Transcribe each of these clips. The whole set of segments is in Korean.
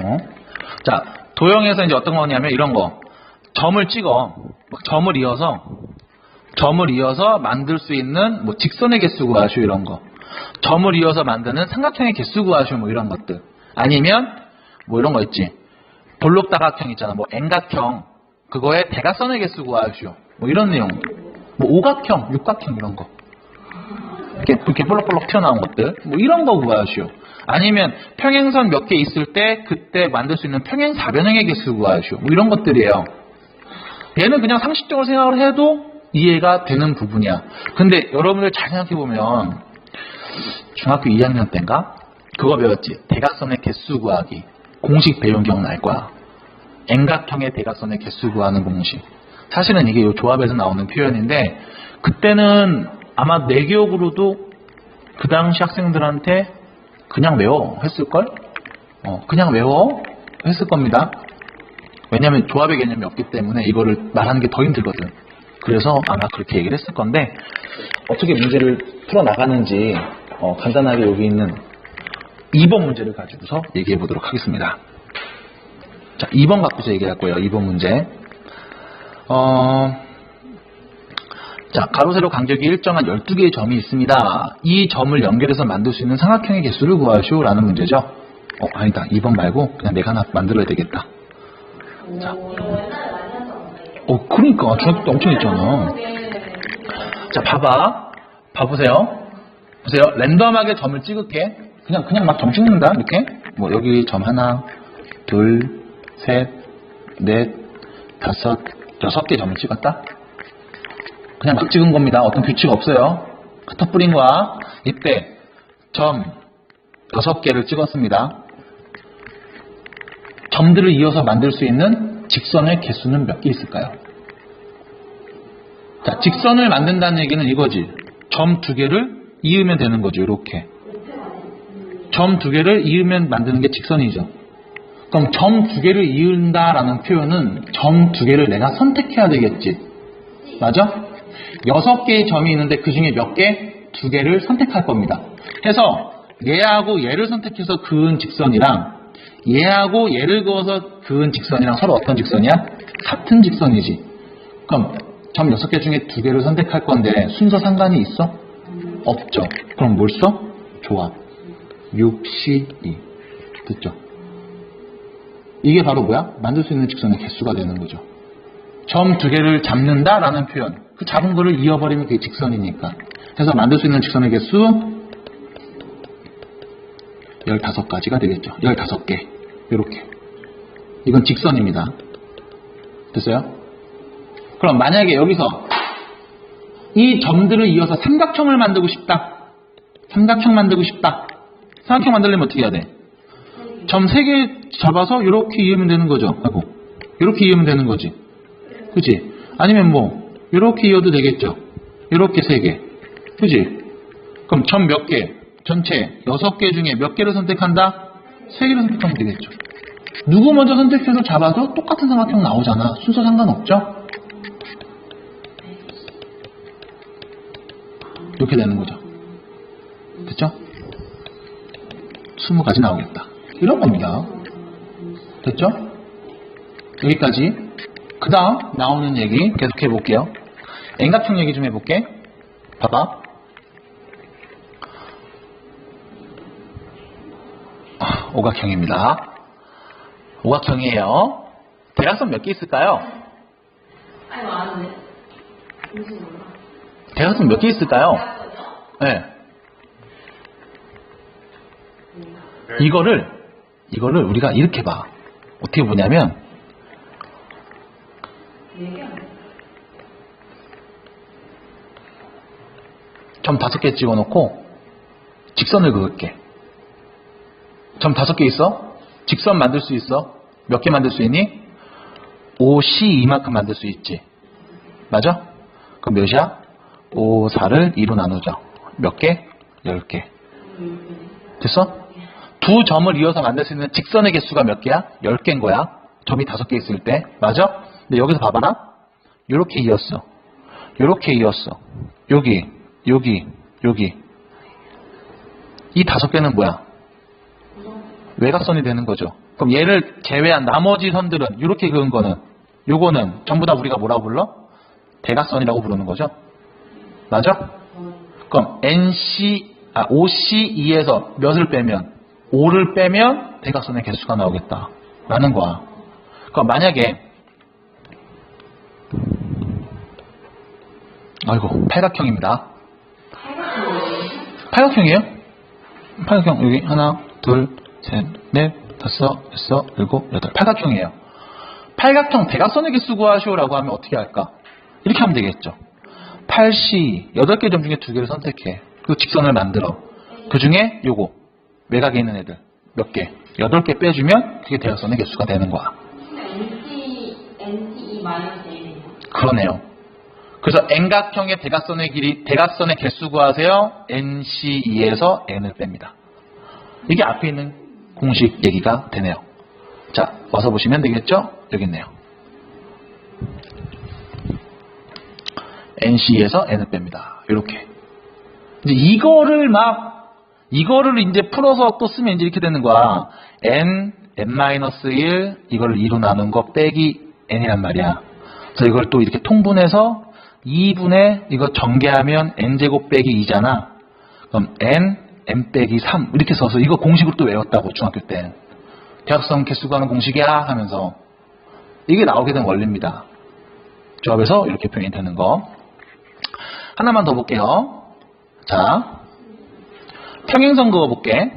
어? 자, 도형에서 이제 어떤 거냐면 이런 거. 점을 찍어. 막 점을 이어서 점을 이어서 만들 수 있는 뭐 직선의 개수 구하시오 이런 거. 점을 이어서 만드는 삼각형의 개수 구하시오 뭐 이런 것들. 아니면 뭐 이런 거 있지. 볼록 다각형 있잖아. 뭐 N각형. 그거에 대각선의 개수 구하시오. 뭐 이런 내용. 뭐 오각형, 육각형 이런 거. 이렇게, 이렇게 볼록볼록 튀어나온 것들. 뭐 이런 거 구하시오. 아니면 평행선 몇 개 있을 때 그때 만들 수 있는 평행 사변형의 개수 구하시오. 뭐 이런 것들이에요. 얘는 그냥 상식적으로 생각을 해도 이해가 되는 부분이야. 근데 여러분들 잘 생각해보면 중학교 2학년 때인가? 그거 배웠지. 대각선의 개수 구하기. 공식 배운 기억날 거야. N각형의 대각선의 개수 구하는 공식. 사실은 이게 요 조합에서 나오는 표현인데 그때는 아마 내 기억으로도 그 당시 학생들한테 그냥 외워 했을걸? 어, 그냥 외워 했을 겁니다. 왜냐하면 조합의 개념이 없기 때문에 이거를 말하는 게 더 힘들거든. 그래서 아마 그렇게 얘기를 했을 건데 어떻게 문제를 풀어 나가는지 어, 간단하게 여기 있는 2번 문제를 가지고서 얘기해 보도록 하겠습니다. 자, 2번 갖고서 얘기할 거예요. 2번 문제. 어, 자, 가로, 세로 간격이 일정한 12개의 점이 있습니다. 이 점을 연결해서 만들 수 있는 삼각형의 개수를 구하시오. 라는 문제죠. 어, 아니다. 2번 말고 그냥 내가 하나 만들어야 되겠다. 자. 어, 그러니까. 중학교 때 엄청 있잖아. 자, 봐봐. 봐보세요. 보세요. 랜덤하게 점을 찍을게. 그냥, 그냥 막 점 찍는다. 이렇게. 뭐, 여기 점 하나, 둘, 셋, 넷, 다섯, 여섯 개 점을 찍었다. 그냥 막 찍은 겁니다. 어떤 규칙 없어요. 카터 뿌린 거야. 이때 점 여섯 개를 찍었습니다. 점들을 이어서 만들 수 있는 직선의 개수는 몇 개 있을까요? 자, 직선을 만든다는 얘기는 이거지. 점 두 개를 이으면 되는 거죠. 이렇게. 점 두 개를 이으면 만드는 게 직선이죠. 그럼 점 두 개를 이은다라는 표현은 점 두 개를 내가 선택해야 되겠지. 맞아? 여섯 개의 점이 있는데 그 중에 몇 개? 두 개를 선택할 겁니다. 해서 얘하고 얘를 선택해서 그은 직선이랑 얘하고 얘를 그어서 그은 직선이랑 서로 어떤 직선이야? 같은 직선이지. 그럼 점 여섯 개 중에 두 개를 선택할 건데 순서 상관이 있어? 없죠. 그럼 뭘 써? 조합. 6, 12. 됐죠? 이게 바로 뭐야? 만들 수 있는 직선의 개수가 되는 거죠. 점두 개를 잡는다라는 표현. 그 잡은 거를 이어버리면 그게 직선이니까. 그래서 만들 수 있는 직선의 개수 15가지가 되겠죠. 15개. 이렇게. 이건 직선입니다. 됐어요? 그럼 만약에 여기서 이 점들을 이어서 삼각형을 만들고 싶다. 삼각형 만들고 싶다. 삼각형 만들려면 어떻게 해야 돼? 점 3개 잡아서 이렇게 이으면 되는 거죠. 아이고. 이렇게 이으면 되는 거지. 그치? 아니면 뭐 이렇게 이어도 되겠죠. 이렇게 3개. 그치? 그럼 점몇 개? 전체 6개 중에 몇 개를 선택한다? 3개를 선택하면 되겠죠. 누구 먼저 선택해서 잡아도 똑같은 삼각형 나오잖아. 순서 상관없죠? 이렇게 되는 거죠. 됐죠? 20가지 나오겠다. 이런 겁니다. 됐죠? 여기까지. 그 다음 나오는 얘기 계속 해 볼게요. N각형 얘기 좀 해볼게. 봐봐. 아, 오각형입니다. 오각형이에요. 대각선 몇 개 있을까요? 아니 많은데 대각선 몇 개 있을까요? 네. 이거를 이거를 우리가 이렇게 봐. 어떻게 보냐면 얘기 안 해. 점 다섯 개 찍어 놓고 직선을 그을게. 점 다섯 개 있어? 직선 만들 수 있어? 몇 개 만들 수 있니? 5C 이만큼 만들 수 있지. 맞아? 그럼 몇이야? 5, 4를 2로 나누죠. 몇 개? 10개. 됐어? 두 점을 이어서 만들 수 있는 직선의 개수가 몇 개야? 10개인 거야. 점이 다섯 개 있을 때. 맞아? 근데 여기서 봐봐라. 요렇게 이었어. 요렇게 이었어. 여기, 여기, 여기. 이 다섯 개는 뭐야? 외곽선이 되는 거죠. 그럼 얘를 제외한 나머지 선들은 이렇게 그은 거는 요거는 전부 다 우리가 뭐라고 불러? 대각선이라고 부르는 거죠. 맞아? 그럼 NC 아 OC2에서 몇을 빼면 5를 빼면 대각선의 개수가 나오겠다. 라는 거야. 그럼 만약에 아이고 팔각형입니다. 팔각형이에요? 팔각형 여기 하나 둘 셋 넷 다섯 여섯 일곱 여덟 팔각형이에요. 팔각형 대각선의 개수 구하시오라고 하면 어떻게 할까? 이렇게 하면 되겠죠. 8시 8개 점 중에 두 개를 선택해. 그 직선을 만들어. 그 중에 요거 외곽에 있는 애들 몇 개? 8개 빼주면 그게 대각선의 개수가 되는 거야. NCE 마이너스 1이요. 그러네요. 그래서 N각형의 대각선의 길이, 대각선의 개수 구하세요. NC2에서 N을 뺍니다. 이게 앞에 있는 공식 얘기가 되네요. 자, 와서 보시면 되겠죠? 여기 있네요. NC에서 N을 뺍니다. 이렇게. 이제 이거를 막, 이거를 이제 풀어서 또 쓰면 이제 이렇게 되는 거야. N, N-1, 이걸 2로 나눈 거 빼기 N이란 말이야. 그래서 이걸 또 이렇게 통분해서 2분의 이거 전개하면 N제곱 빼기 2잖아. 그럼 N, N 빼기 3 이렇게 써서 이거 공식으로 또 외웠다고 중학교 때. 대학성 개수 구하는 공식이야 하면서 이게 나오게 된 원리입니다. 조합에서 이렇게 표현이 되는 거. 하나만 더 볼게요. 자, 평행선 그어볼게.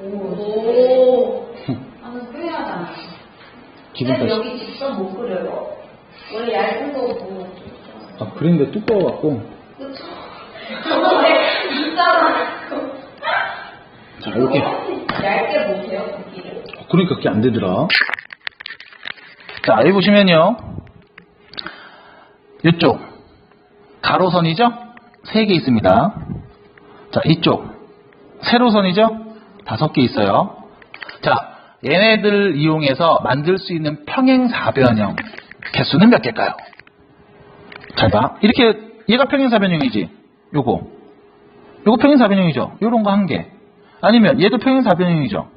오. 아, 좀 끌려하잖아. 기분 근데 여기 직선 못 그려요. 원래 얇은 거 보면 아, 진짜로 자, 이렇게. 얇게 보세요, 고기를. 그러니까 그게 안 되더라. 자, 여기 보시면요. 이쪽. 가로선이죠? 세 개 있습니다. 자, 이쪽. 세로선이죠? 다섯 개 있어요. 자, 얘네들 이용해서 만들 수 있는 평행사변형. 개수는 몇 개일까요? 잘 봐. 이렇게, 얘가 평행사변형이지. 요거. 요거 평행사변형이죠. 요런 거 한 개. 아니면 얘도 평행사변형이죠.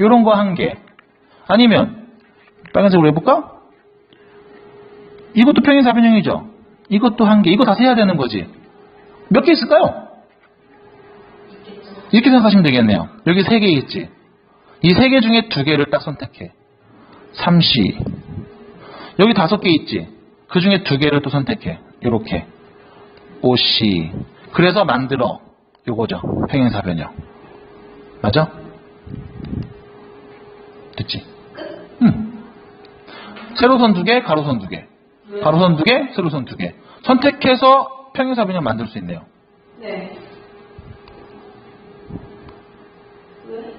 요런 거 한 개. 아니면 빨간색으로 해볼까? 이것도 평행사변형이죠. 이것도 한 개. 이거 다 세야 되는 거지. 몇 개 있을까요? 이렇게 생각하시면 되겠네요. 여기 세 개 있지. 이 세 개 중에 두 개를 딱 선택해. 3시. 여기 다섯 개 있지. 그 중에 두 개를 또 선택해. 이렇게. 5시. 그래서 만들어. 요거죠. 평행사 변형. 맞아? 됐지? 응. 세로선 두 개, 가로선 두 개. 가로선 두 개, 세로선 두 개. 선택해서 평행사 변형 만들 수 있네요. 네. 왜?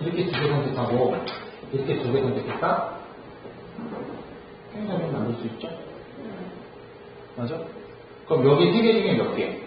이렇게 두 개 선택하고 이렇게 두 개 선택했다? 수 있죠? 맞아? 그럼 여기 세 개 중에 몇 개?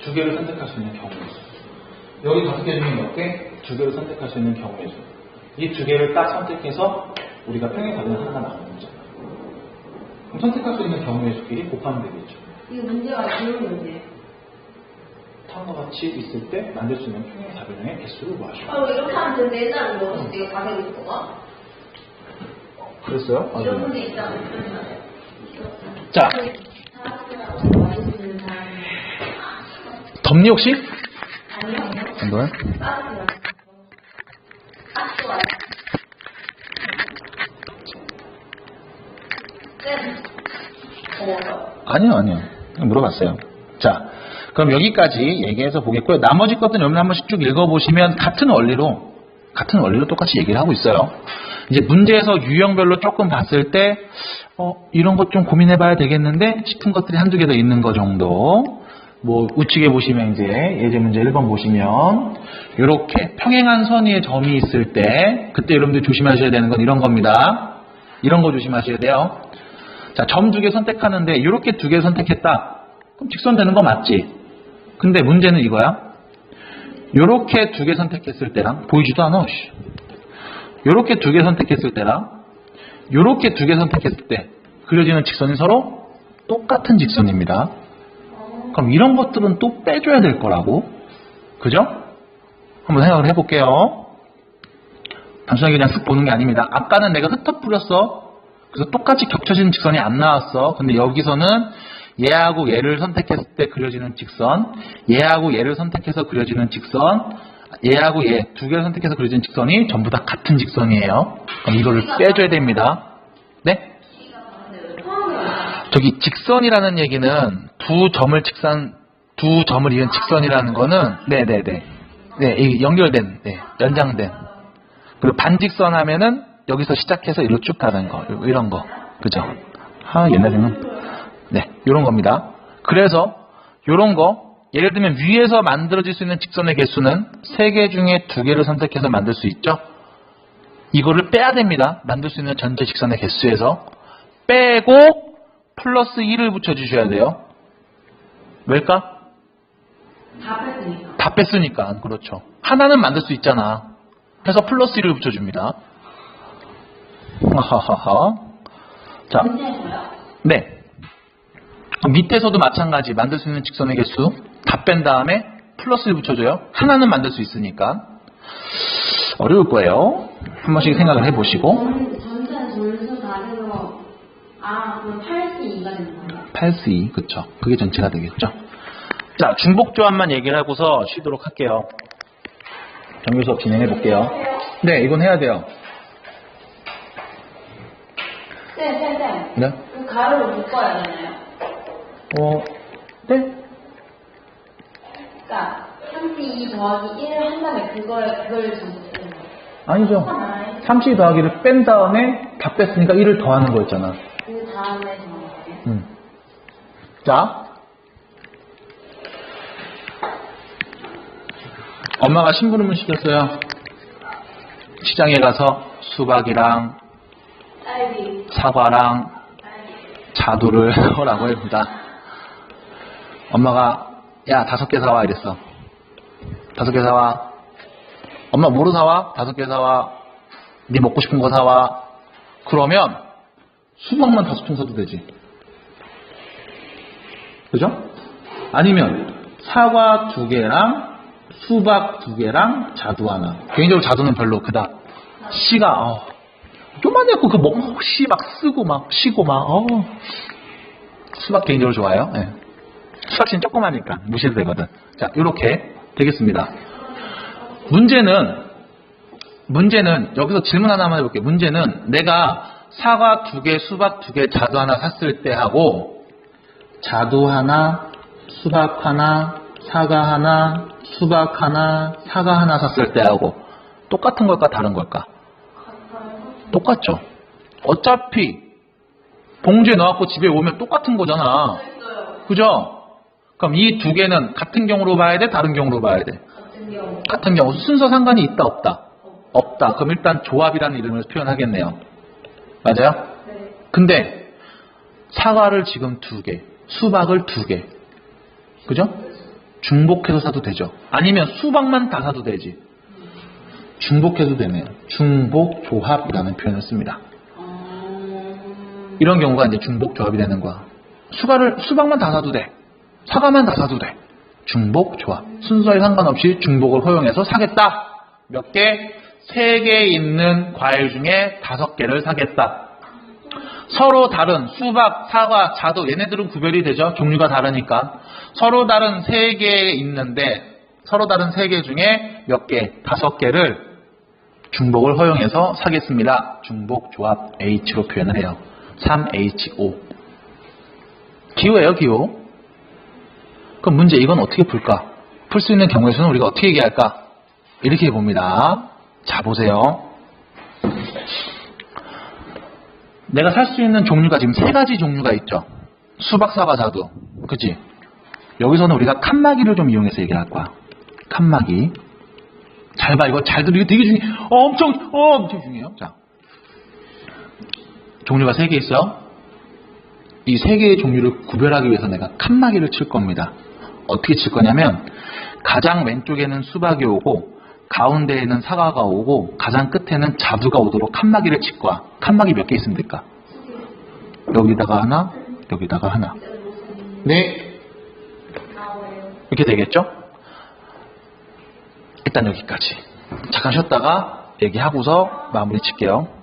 두 개를 선택할 수 있는 경우의 수. 여기 다섯 개 중에 몇 개? 두 개를 선택할 수 있는 경우의 수. 이 두 개를 딱 선택해서 우리가 평행사변형 하나가 나오는 거잖아. 그럼 선택할 수 있는 경우의 수끼리 곱하면 되겠죠. 이 문제가 이런 문제. 다음과 같이 있을 때 만들 수 있는 평행사변형의 개수를 구하시오. 아, 왜 이렇게 하면 되는데 옛날에 먹었을 때 이거 다 되고 있어? 그랬어요? 이런. 문제 있잖아. 이런 말이야. 자. 덥니 혹시? 아니요. 안 더워요? 아니요, 아니요. 물어봤어요. 자, 그럼 여기까지 얘기해서 보겠고요. 나머지 것들은 여러분 한 번씩 쭉 읽어보시면 같은 원리로, 같은 원리로 똑같이 얘기를 하고 있어요. 이제 문제에서 유형별로 조금 봤을 때, 어, 이런 것 좀 고민해봐야 되겠는데 싶은 것들이 한두 개 더 있는 거 정도. 뭐, 우측에 보시면 이제 예제 문제 1번 보시면, 이렇게 평행한 선 위에 점이 있을 때, 그때 여러분들 조심하셔야 되는 건 이런 겁니다. 이런 거 조심하셔야 돼요. 자, 점 두 개 선택하는데 이렇게 두 개 선택했다. 그럼 직선 되는 거 맞지? 근데 문제는 이거야. 이렇게 두 개 선택했을 때랑 보이지도 않아. 씨. 요렇게 두 개 선택했을 때랑 요렇게 두 개 선택했을 때 그려지는 직선이 서로 똑같은 직선입니다. 그럼 이런 것들은 또 빼줘야 될 거라고. 그죠? 한번 생각을 해볼게요. 단순하게 그냥 쓱 보는 게 아닙니다. 아까는 내가 흩어 뿌렸어. 그래서 똑같이 겹쳐지는 직선이 안 나왔어. 근데 여기서는 얘하고 얘를 선택했을 때 그려지는 직선, 얘하고 얘를 선택해서 그려지는 직선, 얘하고 얘 두 개를 선택해서 그려지는 직선이 전부 다 같은 직선이에요. 그럼 이거를 빼줘야 됩니다. 네? 저기 직선이라는 얘기는 두 점을 직선, 두 점을 이은 직선이라는 거는, 네네네. 네, 이 연결된, 네, 연장된. 그리고 반직선 하면은 여기서 시작해서 이리로 쭉 가는 거, 이런 거. 그죠? 아, 옛날에는. 네, 이런 겁니다. 그래서, 요런 거, 예를 들면 위에서 만들어질 수 있는 직선의 개수는 세개 중에 두 개를 선택해서 만들 수 있죠? 이거를 빼야 됩니다. 만들 수 있는 전체 직선의 개수에서. 빼고, 플러스 2를 붙여주셔야 돼요. 왜일까? 다 뺐으니까. 다 뺐으니까. 그렇죠. 하나는 만들 수 있잖아. 그래서 플러스 1을 붙여줍니다. 하하하하. 자. 네. 밑에서도 마찬가지 만들 수 있는 직선의 개수 다 뺀 다음에 플러스를 붙여줘요. 하나는 만들 수 있으니까. 어려울 거예요. 한 번씩 생각을 해보시고. 전- 전체는 돌수 다해서 아, 그럼 8시 2가 되는 거예요? 8C, 그쵸. 그게 전체가 되겠죠. 자, 중복 조합만 얘기를 하고서 쉬도록 할게요. 정규 수업 진행해 볼게요. 네, 이건 해야 돼요. 네, 네, 네. 네? 그 가로를 묶어야 되나요? 어, 네? 그러니까 3시 2 더하기 1을 한 다음에 그걸 그걸 전부 쓰는 거예요. 아니죠. 3C 더하기를 뺀 다음에 다 뺐으니까 1을 더하는 거였잖아. 그 다음에 거예요. 음. 자. 엄마가 심부름을 시켰어요. 시장에 가서 수박이랑 딸기, 사과랑. 자두를 사오라고 합니다. 엄마가 야 다섯 개 사와 이랬어. 다섯 개 사와. 엄마 뭐로 사와? 다섯 개 사와. 네 먹고 싶은 거 사와. 그러면 수박만 다섯 통 사도 되지. 그죠? 아니면 사과 두 개랑 수박 두 개랑 자두 하나. 개인적으로 자두는 별로 그다. 씨가 어, 요만했고 그 먹고 씨막 쓰고 막 쉬고 막 어. 수박 개인적으로 좋아요. 예. 씨는 조그마니까 무시해도 되거든. 자, 이렇게 되겠습니다. 문제는 문제는 여기서 질문 하나만 해볼게요. 문제는 내가 사과 두 개, 수박 두 개, 자두 하나 샀을 때 하고 자두 하나, 수박 하나, 사과 하나, 수박 하나, 사과 하나 샀을 때 하고 똑같은 걸까 다른 걸까? 똑같죠. 어차피 봉지에 넣어갖고 집에 오면 똑같은 거잖아. 그죠? 그럼 이 두 개는 같은 경우로 봐야 돼? 다른 경우로 봐야 돼? 같은 경우. 같은 경우 순서 상관이 있다 없다? 없다. 그럼 일단 조합이라는 이름을 표현하겠네요. 맞아요? 네. 근데 사과를 지금 두 개, 수박을 두 개. 그죠? 중복해서 사도 되죠. 아니면 수박만 다 사도 되지. 중복해도 되네요. 중복 조합이라는 표현을 씁니다. 어... 이런 경우가 이제 중복 조합이 되는 거야. 수박을 수박만 다 사도 돼. 사과만 다 사도 돼. 중복 조합. 순서에 상관없이 중복을 허용해서 사겠다. 몇 개? 세 개 있는 과일 중에 다섯 개를 사겠다. 서로 다른 수박, 사과, 자두 얘네들은 구별이 되죠. 종류가 다르니까. 서로 다른 세 개 있는데 서로 다른 세 개 중에 몇 개? 다섯 개를 중복을 허용해서 사겠습니다. 중복 조합 H로 표현을 해요. 3H5. 기호예요, 기호. 그럼 문제 이건 어떻게 풀까? 풀 수 있는 경우의 수는 우리가 어떻게 얘기할까? 이렇게 봅니다. 자, 보세요. 내가 살 수 있는 종류가 지금 세 가지 종류가 있죠. 수박, 사과, 자두. 그치? 여기서는 우리가 칸막이를 좀 이용해서 얘기할 거야. 칸막이. 잘 봐, 이거 잘 들어. 이거 되게 중요해. 어, 엄청, 어, 엄청 중요해요. 자. 종류가 세 개 있어요. 이 세 개의 종류를 구별하기 위해서 내가 칸막이를 칠 겁니다. 어떻게 칠 거냐면, 가장 왼쪽에는 수박이 오고, 가운데에는 사과가 오고 가장 끝에는 자두가 오도록 칸막이를 칠 거야. 칸막이 몇 개 있으면 될까? 여기다가 하나, 여기다가 하나. 네. 이렇게 되겠죠? 일단 여기까지. 잠깐 쉬었다가 얘기하고서 마무리 칠게요.